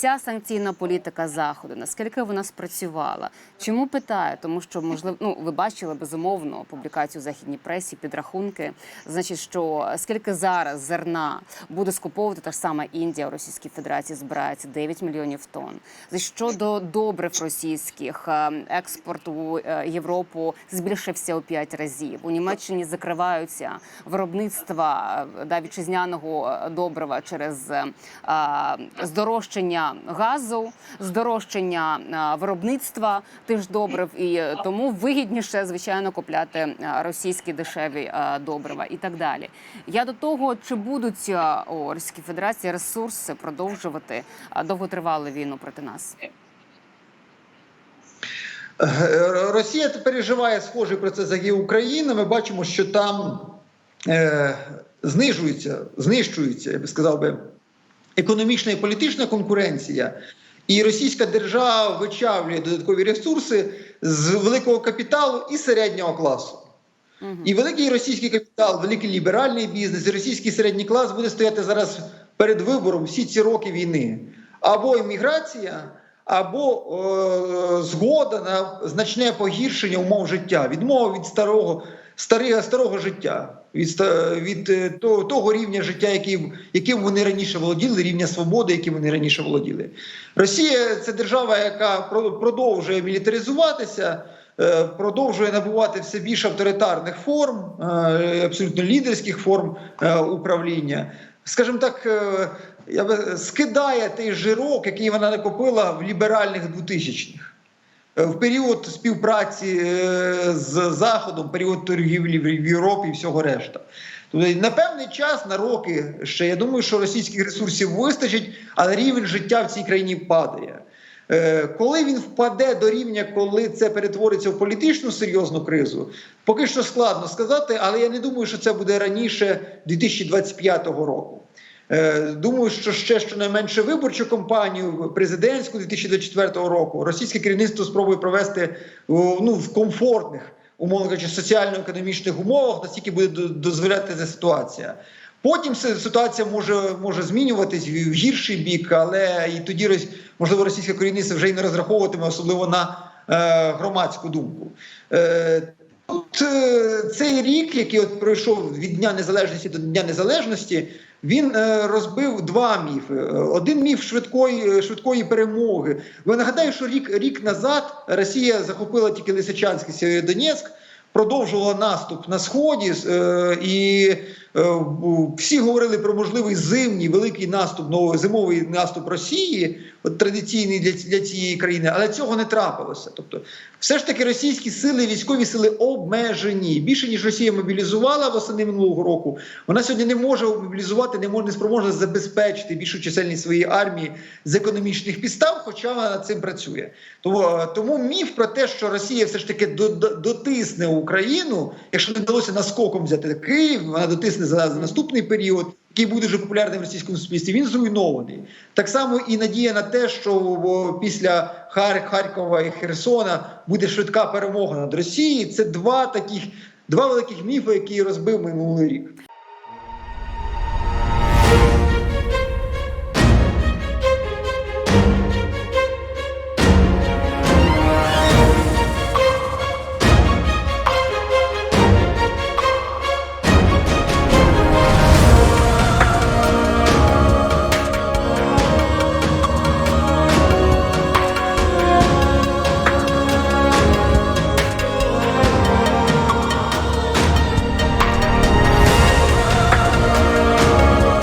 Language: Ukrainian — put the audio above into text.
ця санкційна політика заходу, наскільки вона спрацювала? Чому питаю? Тому що можливо, ну ви бачили безумовно публікацію в західній пресі, підрахунки. Значить, що скільки зараз зерна буде скуповувати та ж сама Індія у Російській Федерації збирається 9 мільйонів тонн. Щодо добрив російських е, експорт у е, Європу збільшився у 5 разів. У Німеччині закриваються виробництва е, да, вітчизняного добрива через а, газу, здорожчання виробництва тих добрив, і е, тому вигідніше, звичайно, купляти е, російські дешеві е, добрива і так далі. Я до того, чи будуть е, у Російській Федерації ресурси продовжувати е, довготривалу війну проти нас? Е, Росія переживає схожий процес, як і Україна. Ми бачимо, що там е, знижується, знищується, я би сказав би, економічна і політична конкуренція. І російська держава вичавлює додаткові ресурси з великого капіталу і середнього класу. І великий російський капітал, великий ліберальний бізнес, і російський середній клас буде стояти зараз перед вибором всі ці роки війни. Або імміграція, або е, згода на значне погіршення умов життя, відмова від старого, старого, старого життя, від, від е, того, того рівня життя, яким, яким вони раніше володіли, рівня свободи, яким вони раніше володіли. Росія це держава, яка про- продовжує мілітаризуватися. е, Продовжує набувати все більш авторитарних форм, е, абсолютно лідерських форм управління. Скажімо так, я би скидає той жирок, який вона накопила в ліберальних 2000-х. Е, В період співпраці е, з Заходом, період торгівлі в Європі і всього решта. Тобто на певний час, на роки ще я думаю, що російських ресурсів вистачить, але рівень життя в цій країні падає. Е, Коли він впаде до рівня, коли це перетвориться в політичну серйозну кризу, поки що складно сказати, але я не думаю, що це буде раніше 2025 року. Е, Думаю, що ще щонайменше виборчу кампанію президентську 2024 року російське керівництво спробує провести ну, в комфортних, умовно кажучи, соціально-економічних умовах, наскільки буде дозволяти ця ситуація. Потім ситуація може, може змінюватись в гірший бік, але і тоді можливо російське керівництво вже й не розраховуватиме, особливо на е, громадську думку. Е, Тут е, цей рік, який от пройшов від Дня Незалежності до Дня Незалежності, він е, розбив два міфи. Е, Один міф швидкої, швидкої перемоги. Ви нагадаю, що рік, рік назад Росія захопила тільки Лисичанськ і Сєвєродонецьк, продовжувала наступ на сході, е, і е, всі говорили про можливий зимній великий наступ, зимовий наступ Росії, от традиційний для, для цієї країни, але цього не трапилося. Тобто, все ж таки російські сили, військові сили обмежені. Більше ніж Росія мобілізувала восени минулого року. Вона сьогодні не може мобілізувати, не може не спроможна забезпечити більшу чисельність своєї армії з економічних підстав, хоча вона над цим працює. Тому, е, тому міф про те, що Росія все ж таки до- до- дотисне Україну, якщо не вдалося наскоком взяти Київ, вона дотисне за, за наступний період. Який буде дуже популярним в російському суспільстві, він зруйнований. Так само і надія на те, що після Хар- Харкова і Херсона буде швидка перемога над Росією. Це два таких два великих міфи, які розбив минулий рік.